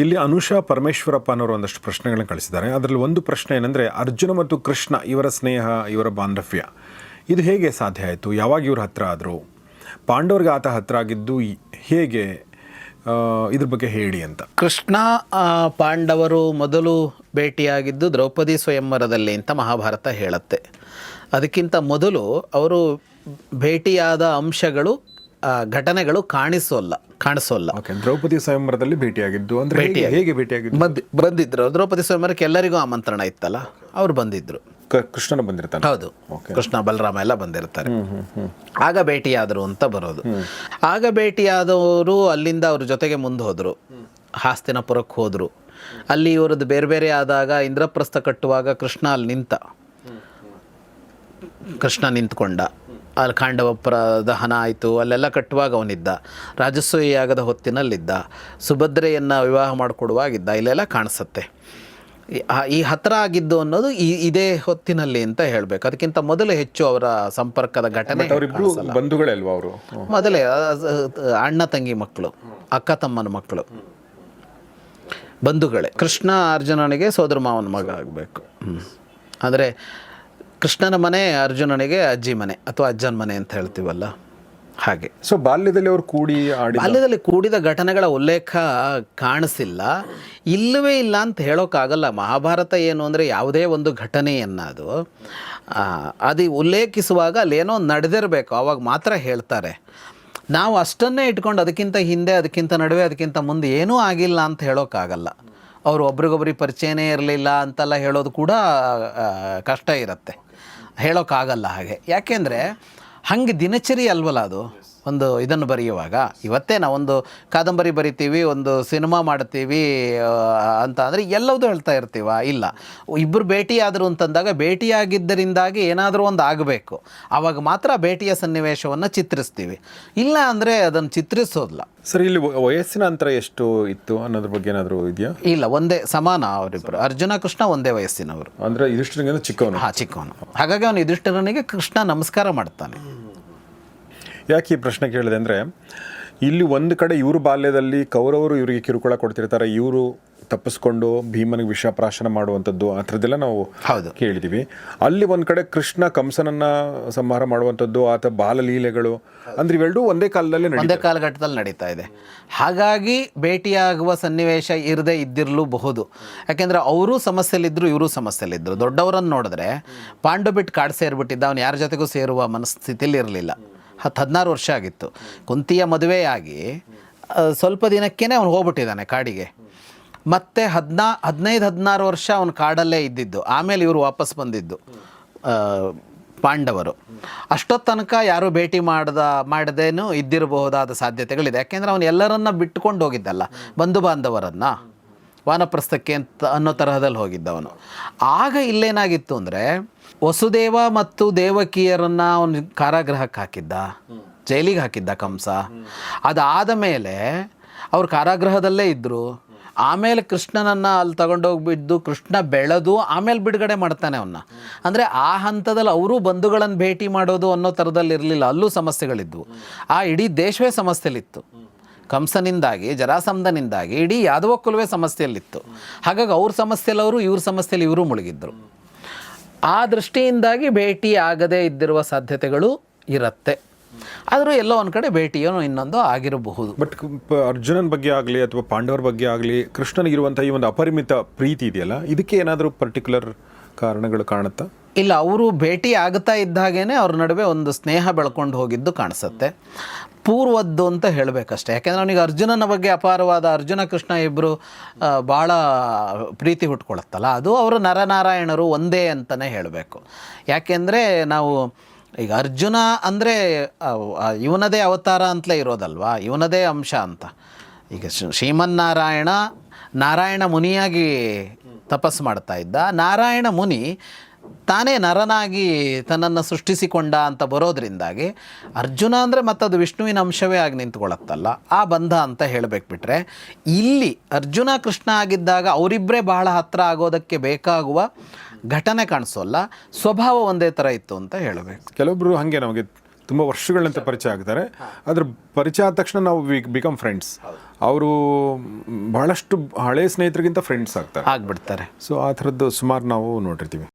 ಇಲ್ಲಿ ಅನುಷಾ ಪರಮೇಶ್ವರಪ್ಪ ಅನ್ನೋರು ಒಂದಷ್ಟು ಪ್ರಶ್ನೆಗಳನ್ನ ಕಳಿಸಿದ್ದಾರೆ. ಅದರಲ್ಲಿ ಒಂದು ಪ್ರಶ್ನೆ ಏನಂದರೆ, ಅರ್ಜುನ ಮತ್ತು ಕೃಷ್ಣ ಇವರ ಸ್ನೇಹ, ಇವರ ಬಾಂಧವ್ಯ, ಇದು ಹೇಗೆ ಸಾಧ್ಯ ಆಯಿತು? ಯಾವಾಗ ಇವ್ರ ಹತ್ರ ಆದರು? ಪಾಂಡವ್ರಿಗೆ ಆತ ಹತ್ರ ಆಗಿದ್ದು ಹೇಗೆ? ಇದ್ರ ಬಗ್ಗೆ ಹೇಳಿ ಅಂತ. ಕೃಷ್ಣ ಪಾಂಡವರು ಮೊದಲು ಭೇಟಿಯಾಗಿದ್ದು ದ್ರೌಪದಿ ಸ್ವಯಂವರದಲ್ಲಿ ಅಂತ ಮಹಾಭಾರತ ಹೇಳುತ್ತೆ. ಅದಕ್ಕಿಂತ ಮೊದಲು ಅವರು ಭೇಟಿಯಾದ ಅಂಶಗಳು ಘಟನೆಗಳು ಕಾಣಿಸೋಲ್ಲ. ಕಾಣಿಸೋಲ್ಲ. ಓಕೆ ದ್ರೌಪದಿ ಸ್ವಯಂವರದಲ್ಲಿ ಭೇಟಿಯಾಗಿದ್ದು ಅಂದ್ರೆ ಹೇಗೆ ಹೇಗೆ ಭೇಟಿಯಾಗಿದ್ದು? ಬಂದಿದ್ರು. ದ್ರೌಪದಿ ಸ್ವಯಂವರಕ್ಕೆ ಎಲ್ಲರಿಗೂ ಆಮಂತ್ರಣ ಇತ್ತಲ್ಲ ಅವ್ರು ಬಂದಿದ್ರು. ಕೃಷ್ಣನ ಬಂದಿರ್ತಾನೆ ಹೌದು. ಕೃಷ್ಣ ಬಲರಾಮ ಎಲ್ಲ ಬಂದಿರ್ತಾರೆ. ಆಗ ಭೇಟಿಯಾದರು ಅಂತ ಬರೋದು. ಆಗ ಭೇಟಿಯಾದವರು ಅಲ್ಲಿಂದ ಅವ್ರ ಜೊತೆಗೆ ಮುಂದೆ ಹೋದರು. ಹಾಸ್ತಿನಪುರಕ್ಕೆ ಹೋದರು. ಅಲ್ಲಿ ಇವರದ್ದು ಬೇರೆ ಬೇರೆ ಆದಾಗ ಇಂದ್ರಪ್ರಸ್ಥ ಕಟ್ಟುವಾಗ ಕೃಷ್ಣ ಅಲ್ಲಿ ನಿಂತ. ಕೃಷ್ಣ ನಿಂತ್ಕೊಂಡ. ಅಲ್ಲಿ ಖಾಂಡವಪ್ಪರ ದಹನ ಆಯಿತು ಅಲ್ಲೆಲ್ಲ ಕಟ್ಟುವಾಗ ಅವನಿದ್ದ. ರಾಜಸ್ವೀಯ ಆಗದ ಹೊತ್ತಿನಲ್ಲಿದ್ದ. ಸುಭದ್ರೆಯನ್ನು ವಿವಾಹ ಮಾಡಿಕೊಡುವಾಗಿದ್ದ. ಇಲ್ಲೆಲ್ಲ ಕಾಣಿಸುತ್ತೆ. ಈ- ಹತ್ರ ಆಗಿದ್ದು ಅನ್ನೋದು ಈ ಇದೇ ಹೊತ್ತಿನಲ್ಲಿ ಅಂತ ಹೇಳಬೇಕು. ಅದಕ್ಕಿಂತ ಮೊದಲು ಹೆಚ್ಚು ಅವರ ಸಂಪರ್ಕದ ಘಟನೆ ಬಂಧುಗಳಲ್ವಾ ಬಂಧುಗಳೇ ಅವರು? ಮೊದಲೇ ಅಣ್ಣ ತಂಗಿ ಮಕ್ಕಳು ಅಕ್ಕ ತಮ್ಮನ ಮಕ್ಕಳು. ಬಂಧುಗಳೇ. ಕೃಷ್ಣ ಅರ್ಜುನನಿಗೆ ಸೋದರ ಮಾವನ ಮಗ ಆಗಬೇಕು. ಅಂದರೆ ಕೃಷ್ಣನ ಮನೆ ಅರ್ಜುನನಿಗೆ ಅಜ್ಜಿ ಮನೆ ಅಥವಾ ಅಜ್ಜನ ಮನೆ ಅಂತ ಹೇಳ್ತೀವಲ್ಲ? ಹಾಗೆ. ಸೊ ಬಾಲ್ಯದಲ್ಲಿ ಅವರು ಕೂಡಿ ಆಡಿ ಬಾಲ್ಯದಲ್ಲಿ ಕೂಡಿದ ಘಟನೆಗಳ ಉಲ್ಲೇಖ ಕಾಣಿಸಿಲ್ಲ. ಇಲ್ಲವೇ ಇಲ್ಲ ಅಂತ ಹೇಳೋಕ್ಕಾಗಲ್ಲ ಮಹಾಭಾರತ ಏನು ಅಂದರೆ ಯಾವುದೇ ಒಂದು ಘಟನೆಯನ್ನು ಅದು ಅದು ಉಲ್ಲೇಖಿಸುವಾಗ ಅಲ್ಲೇನೋ ನಡೆದಿರಬೇಕು. ಆವಾಗ ಮಾತ್ರ ಹೇಳ್ತಾರೆ. ನಾವು ಅಷ್ಟನ್ನೇ ಇಟ್ಕೊಂಡು ಅದಕ್ಕಿಂತ ಹಿಂದೆ ಅದಕ್ಕಿಂತ ನಡುವೆ ಅದಕ್ಕಿಂತ ಮುಂದೆ ಏನೂ ಆಗಿಲ್ಲ ಅಂತ ಹೇಳೋಕ್ಕಾಗಲ್ಲ ಅವರು ಒಬ್ರಿಗೊಬ್ರಿಗೆ ಪರಿಚಯನೇ ಇರಲಿಲ್ಲ ಅಂತೆಲ್ಲ ಹೇಳೋದು ಕೂಡ ಕಷ್ಟ ಇರುತ್ತೆ. ಹೇಳೋಕ್ಕಾಗಲ್ಲ ಹಾಗೆ. ಯಾಕೆಂದರೆ ಹಂಗೆ ದಿನಚರಿ ಅಲ್ವಲ್ಲ ಅದು? ಒಂದು ಇದನ್ನು ಬರೆಯುವಾಗ ಇವತ್ತೇ ನಾವೊಂದು ಕಾದಂಬರಿ ಬರಿತೀವಿ ಒಂದು ಸಿನಿಮಾ ಮಾಡ್ತೀವಿ ಅಂತ ಅಂದರೆ ಎಲ್ಲವೂ ಹೇಳ್ತಾ ಇರ್ತೀವ? ಇಲ್ಲ. ಇಬ್ಬರು ಭೇಟಿಯಾದರು ಅಂತಂದಾಗ ಭೇಟಿಯಾಗಿದ್ದರಿಂದಾಗಿ ಏನಾದರೂ ಒಂದು ಆಗಬೇಕು. ಆವಾಗ ಮಾತ್ರ ಭೇಟಿಯ ಸನ್ನಿವೇಶವನ್ನು ಚಿತ್ರಿಸ್ತೀವಿ. ಇಲ್ಲ ಅಂದರೆ ಅದನ್ನು ಚಿತ್ರಿಸೋದಿಲ್ಲ. ಸರ್ ಇಲ್ಲಿ ವಯಸ್ಸಿನ ಅಂತರ ಎಷ್ಟು ಇತ್ತು ಅನ್ನೋದ್ರ ಬಗ್ಗೆ ಏನಾದರೂ ಇದೆಯಾ? ಇಲ್ಲ ಒಂದೇ ಸಮಾನ ಅವರಿಬ್ಬರು ಅರ್ಜುನ ಕೃಷ್ಣ ಒಂದೇ ವಯಸ್ಸಿನವರು. ಅಂದರೆ ಇದಿಷ್ಟು ಚಿಕ್ಕವನು. ಹಾಂ ಚಿಕ್ಕವನು. ಹಾಗಾಗಿ ಅವನು ಯುಧಿಷ್ಠಿರನಿಗೆ ಕೃಷ್ಣ ನಮಸ್ಕಾರ ಮಾಡ್ತಾನೆ. ಯಾಕೆ ಈ ಪ್ರಶ್ನೆ ಕೇಳಿದೆ ಅಂದರೆ ಇಲ್ಲಿ ಒಂದು ಕಡೆ ಇವರು ಬಾಲ್ಯದಲ್ಲಿ ಕೌರವರು ಇವರಿಗೆ ಕಿರುಕುಳ ಕೊಡ್ತಿರ್ತಾರೆ ಇವರು ತಪ್ಪಿಸ್ಕೊಂಡು ಭೀಮನಿಗೆ ವಿಷಪ್ರಾಶನ ಮಾಡುವಂಥದ್ದು ಆ ಥರದ್ದೆಲ್ಲ ನಾವು ಹೌದು. ಕೇಳಿದ್ದೀವಿ ಅಲ್ಲಿ ಒಂದು ಕಡೆ ಕೃಷ್ಣ ಕಂಸನನ್ನು ಸಂಹಾರ ಮಾಡುವಂಥದ್ದು ಆತ ಬಾಲಲೀಲೆಗಳು ಅಂದ್ರೆ ಇವೆರಡೂ ಒಂದೇ ಕಾಲದಲ್ಲಿ ಒಂದೇ ಕಾಲಘಟ್ಟದಲ್ಲಿ ನಡೀತಾ ಇದೆ. ಹಾಗಾಗಿ ಭೇಟಿಯಾಗುವ ಸನ್ನಿವೇಶ ಇರದೇ ಇದ್ದಿರಲೂಬಹುದು. ಯಾಕೆಂದರೆ ಅವರೂ ಸಮಸ್ಯೆಯಲ್ಲಿದ್ದರು ಇವರು ಸಮಸ್ಯೆಯಲ್ಲಿದ್ದರು ದೊಡ್ಡವರನ್ನು ನೋಡಿದ್ರೆ ಪಾಂಡು ಬಿಟ್ಟು ಕಾಡು ಸೇರಿಬಿಟ್ಟಿದ್ದ ಅವನು ಯಾರ ಜೊತೆಗೂ ಸೇರುವ ಮನಸ್ಥಿತಿಯಲ್ಲಿ ಇರಲಿಲ್ಲ. ಹತ್ತು ಹದಿನಾರು ವರ್ಷ ಆಗಿತ್ತು. ಕುಂತಿಯ ಮದುವೆಯಾಗಿ ಸ್ವಲ್ಪ ದಿನಕ್ಕೇ ಅವನು ಹೋಗ್ಬಿಟ್ಟಿದ್ದಾನೆ ಕಾಡಿಗೆ. ಮತ್ತೆ ಹದಿನಾ, ಹದಿನೈದು, ಹದಿನಾರು ವರ್ಷ ಅವನು ಕಾಡಲ್ಲೇ ಇದ್ದಿದ್ದು. ಆಮೇಲೆ ಇವರು ವಾಪಸ್ ಬಂದಿದ್ದು ಪಾಂಡವರು. ಅಷ್ಟೊತ್ತು ತನಕ ಯಾರೂ ಭೇಟಿ ಮಾಡ್ದ, ಮಾಡದೇನು ಇದ್ದಿರಬಹುದಾದ ಸಾಧ್ಯತೆಗಳಿದೆ. ಯಾಕೆಂದರೆ ಅವನು ಎಲ್ಲರನ್ನ ಬಿಟ್ಟುಕೊಂಡು ಹೋಗಿದ್ದಲ್ಲ ಬಂಧು ಬಾಂಧವರನ್ನು. ವಾನಪ್ರಸ್ಥಕ್ಕೆ ಅಂತ ಅನ್ನೋ ತರಹದಲ್ಲಿ ಹೋಗಿದ್ದವನು. ಆಗ ಇಲ್ಲೇನಾಗಿತ್ತು ಅಂದರೆ, ವಸುದೇವ ಮತ್ತು ದೇವಕಿಯರನ್ನು ಅವನು ಕಾರಾಗೃಹಕ್ಕೆ ಹಾಕಿದ್ದ, ಜೈಲಿಗೆ ಹಾಕಿದ್ದ ಕಂಸ. ಅದಾದ ಮೇಲೆ ಅವರು ಕಾರಾಗೃಹದಲ್ಲೇ ಇದ್ದರು ಆಮೇಲೆ ಕೃಷ್ಣನನ್ನು ಅಲ್ಲಿ ತಗೊಂಡೋಗ್ಬಿದ್ದು, ಕೃಷ್ಣ ಬೆಳೆದು ಆಮೇಲೆ ಬಿಡುಗಡೆ ಮಾಡ್ತಾನೆ ಅವನ್ನ ಅಂದರೆ ಆ ಹಂತದಲ್ಲಿ ಅವರು ಬಂಧುಗಳನ್ನು ಭೇಟಿ ಮಾಡೋದು ಅನ್ನೋ ಥರದಲ್ಲಿ ಇರಲಿಲ್ಲ ಅಲ್ಲೂ ಸಮಸ್ಯೆಗಳಿದ್ವು. ಆ ಇಡೀ ದೇಶವೇ ಸಮಸ್ಯೆಲಿತ್ತು. ಕಂಸನಿಂದಾಗಿ, ಜರಾಸಂಧನಿಂದಾಗಿ, ಇಡೀ ಯಾದವ ಕುಲವೇ ಸಮಸ್ಯೆಯಲ್ಲಿತ್ತು. ಹಾಗಾಗಿ ಅವ್ರ ಸಮಸ್ಯೆಯಲ್ಲಿ ಅವರು ಇವ್ರ ಸಮಸ್ಯೆಯಲ್ಲಿ ಇವರು ಮುಳುಗಿದ್ರು. ಆ ದೃಷ್ಟಿಯಿಂದಾಗಿ ಭೇಟಿ ಆಗದೇ ಇದ್ದಿರುವ ಸಾಧ್ಯತೆಗಳು ಇರುತ್ತೆ. ಆದರೂ ಎಲ್ಲೋ ಒಂದು ಕಡೆ ಭೇಟಿಯೋ ಇನ್ನೊಂದು ಆಗಿರಬಹುದು. ಬಟ್ ಅರ್ಜುನನ ಬಗ್ಗೆ ಆಗಲಿ ಅಥವಾ ಪಾಂಡವರ ಬಗ್ಗೆ ಆಗಲಿ ಕೃಷ್ಣನಿಗಿರುವಂಥ ಈ ಒಂದು ಅಪರಿಮಿತ ಪ್ರೀತಿ ಇದೆಯಲ್ಲ, ಇದಕ್ಕೆ ಏನಾದರೂ ಪರ್ಟಿಕ್ಯುಲರ್ ಕಾರಣಗಳು ಕಾಣುತ್ತಾ? ಇಲ್ಲ, ಅವರು ಭೇಟಿ ಆಗ್ತಾ ಇದ್ದಾಗೇನೆ ಅವ್ರ ನಡುವೆ ಒಂದು ಸ್ನೇಹ ಬೆಳ್ಕೊಂಡು ಹೋಗಿದ್ದು ಕಾಣಿಸುತ್ತೆ. ಪೂರ್ವದ್ದು ಅಂತ ಹೇಳಬೇಕಷ್ಟೇ. ಯಾಕೆಂದರೆ ಅವನಿಗೆ ಅರ್ಜುನನ ಬಗ್ಗೆ ಅಪಾರವಾದ ಅರ್ಜುನ ಕೃಷ್ಣ ಇಬ್ಬರು ಭಾಳ ಪ್ರೀತಿ ಹುಟ್ಕೊಳತ್ತಲ್ಲ. ಅದು ಅವರು ನರನಾರಾಯಣರು ಒಂದೇ ಅಂತಲೇ ಹೇಳಬೇಕು. ಯಾಕೆಂದರೆ ನಾವು ಈಗ ಅರ್ಜುನ ಅಂದರೆ ಇವನದೇ ಅವತಾರ ಅಂತಲೇ ಇರೋದಲ್ವಾ? ಇವನದೇ ಅಂಶ ಅಂತ. ಈಗ ಶ್ರೀ- ಶ್ರೀಮನ್ನಾರಾಯಣ ನಾರಾಯಣ ಮುನಿಯಾಗಿ ತಪಸ್ಸು ಮಾಡ್ತಾ ಇದ್ದ. ನಾರಾಯಣ ಮುನಿ ತಾನೇ ನರನಾಗಿ ತನ್ನನ್ನು ಸೃಷ್ಟಿಸಿಕೊಂಡ ಅಂತ ಬರೋದ್ರಿಂದಾಗಿ ಅರ್ಜುನ ಅಂದರೆ ಮತ್ತದು ವಿಷ್ಣುವಿನ ಅಂಶವೇ ಆಗಿ ನಿಂತ್ಕೊಳ್ಳುತ್ತಲ್ಲ ಆ ಬಂಧ ಅಂತ ಹೇಳಬೇಕು ಬಿಟ್ರೆ ಇಲ್ಲಿ ಅರ್ಜುನ ಕೃಷ್ಣ ಆಗಿದ್ದಾಗ ಅವರಿಬ್ಬರೇ ಬಹಳ ಹತ್ತಿರ ಆಗೋದಕ್ಕೆ ಬೇಕಾಗುವ ಘಟನೆ ಕಾಣಿಸೋಲ್ಲ. ಸ್ವಭಾವ ಒಂದೇ ಥರ ಇತ್ತು ಅಂತ ಹೇಳಬೇಕು. ಕೆಲವೊಬ್ಬರು ಹಾಗೆ ನಮಗೆ ತುಂಬ ವರ್ಷಗಳ ನಂತರ ಪರಿಚಯ ಆಗ್ತಾರೆ. ಅದ್ರ ಪರಿಚಯ ಆದ ತಕ್ಷಣ ನಾವು ಬಿಕಮ್ ಫ್ರೆಂಡ್ಸ್ ಅವರು ಬಹಳಷ್ಟು ಹಳೆ ಸ್ನೇಹಿತರಿಗಿಂತ ಫ್ರೆಂಡ್ಸ್ ಆಗ್ತಾರೆ. ಆಗ್ಬಿಡ್ತಾರೆ. ಸೊ ಆ ಥರದ್ದು ಸುಮಾರು ನಾವು ನೋಡಿರ್ತೀವಿ.